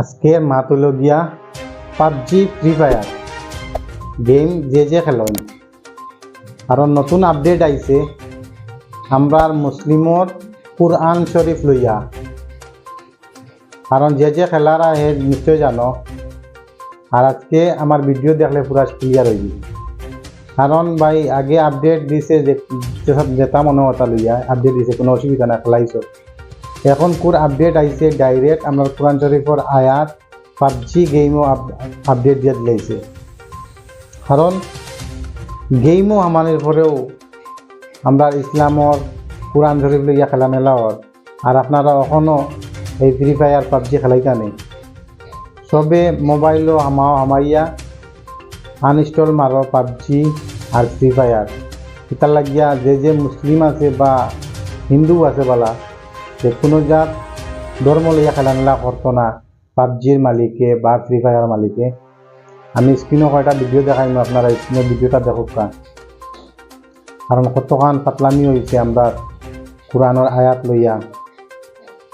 আজকে মাত হইল গিয়া পাবজি ফ্রি ফায়ার গেম যে যে খেলেন। আর নতুন আপডেট আইছে, আমরা মুসলিমর কুরআন শরীফ লইয়া। কারণ যে যে খেলারা হে নিশ্চয় জানো, আর আজকে আমার ভিডিও দেখলে পুরা ক্লিয়ার হয়ে যাবে কারণ ভাই, আগে আপডেট দিছে যে যেসব যেটা মনে হতা লইয়া আপডেট দিছে, কোনো অসুবিধা না খেলাইছো। এখন কোর আপডেট আইছে ডাইরেক্ট আমার কোরআন শরীফর আয়াত, পাবজি গেমও আপডেট দিয়ে দিলাইছে কারণ গেমও আমাদের পরেও আমরা ইসলামর কোরআন শরীফ লইয়া খেলা মেলা হর আর আপনারা এখনও এই ফ্রি ফায়ার পাবজি খেলাইতা নেই সবে মোবাইলও আমাও আমাইয়া আনইনস্টল মারো পাবজি আর ফ্রি ফায়ার এটার লাগিয়া যে যে মুসলিম আছে বা হিন্দু আছে বালা যে কোনো জাত, ধর্ম লইয়া খেলামেলা করতো না। পাবজির মালিকে বা ফ্রি ফায়ার মালিকে। আমি স্ক্রিনে কয়টা ভিডিও দেখাইম আপনারা স্ক্রিনে ভিডিওটা দেখুক। কারণ কতখান পাতলামি হয়েছে আমরা কোরআনের আয়াত লইয়া।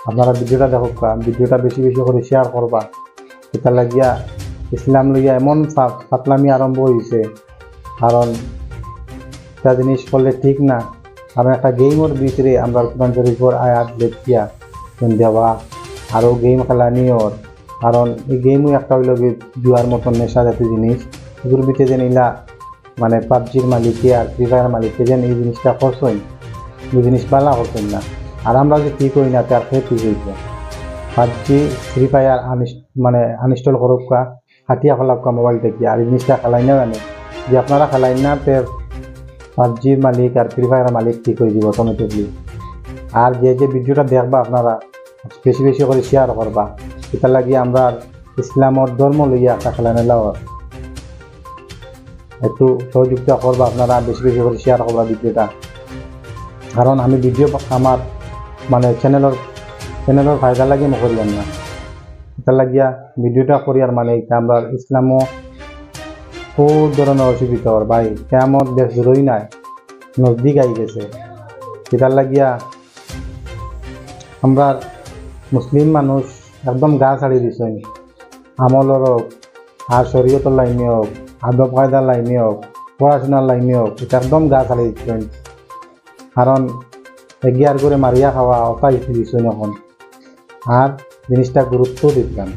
আপনারা ভিডিওটা দেখুক। ভিডিওটা বেশি বেশি করে শেয়ার করবা এটা লাগিয়া ইসলাম লইয়া এমন পাতলামি আরম্ভ হয়েছে কারণ একটা জিনিস করলে ঠিক না। কারণ একটা গেমের ভিতরে আমরা কোরআন শরীফের আয়াত দেখিয়া দেওয়া আরও গেম খেলা নিয়র। কারণ এই গেমও একটা হইল জুয়ার মতন নেশা জাতীয় জিনিস। এগুলোর ভিতরে যেন ইলা মানে পাবজির মালিকে আর ফ্রি ফায়ার মালিকে যেন এই জিনিসটা করছেন এই জিনিস পালা করছেন না। আর আমরা যে ঠিক হই না, তার খেয়ে হয়েছে পাবজি ফ্রি ফায়ার মানে আনইনস্টল করুক কা, হাতিয়া খেলাক কা মোবাইল থেকে। আর এই জিনিসটা খেলাই না জানে যে আপনারা খেলাই না, তে পাবজির মালিক আর ফ্রি ফায়ার মালিক ঠিক হয়ে যাব অটোমেটিকলি আর যে যে ভিডিওটা দেখবা আপনারা, বেশি বেশি করে শেয়ার করবা। এটা লাগি আমরা ইসলামর ধর্ম লইয়া একটা খেলা মেলা হয়। একটু সহযোগিতা করবা আপনারা, বেশি বেশি করে শেয়ার করবা ভিডিওটা। কারণ আমি ভিডিও আমার মানে চ্যানেলের চ্যানেলের ফায়দা লাগে মই করিয়াম না। এটা লাগিয়া ভিডিওটা করিয়ার মানে এটা আমরা ইসলামও খুব ধরনের অসুবিধা হর ভাই। কেমন দেশ দূরই নাই। নজদিক আই গেছে এটার লাগিয়া আমরা মুসলিম মানুষ একদম গা ছাড়ি দিছেন আমলের হোক, আর শরীয়তর লাইনে হোক, আদব কায়দার লাইনে হোক, পড়াশোনার লাইনে হোক, এটা একদম গা ছাড়ি দিচ্ছেন কারণ এগিয়ার করে মারিয়া খাওয়া অতাই দিছেন এখন। আর জিনিসটা গুরুত্ব দিতাম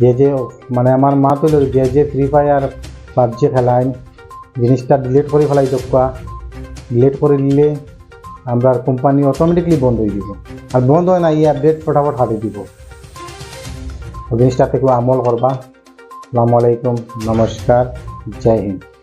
যে মানে আমার মা তো যে যে ফ্রি ফায়ার পাবজি খেলায়। জিনিসটা ডিলিট করে ফেলাই দোকা ডিলিট করে দিলে আমরা কোম্পানি অটোমেটিকলি বন্ধ হয়ে দিব আর বন্ধ হয় না, এই আপডেট ফটাফট হাতে দিব। জিনিসটা থেকে আমল করবা। আসসালামু আলাইকুম, নমস্কার, জয় হিন্দ।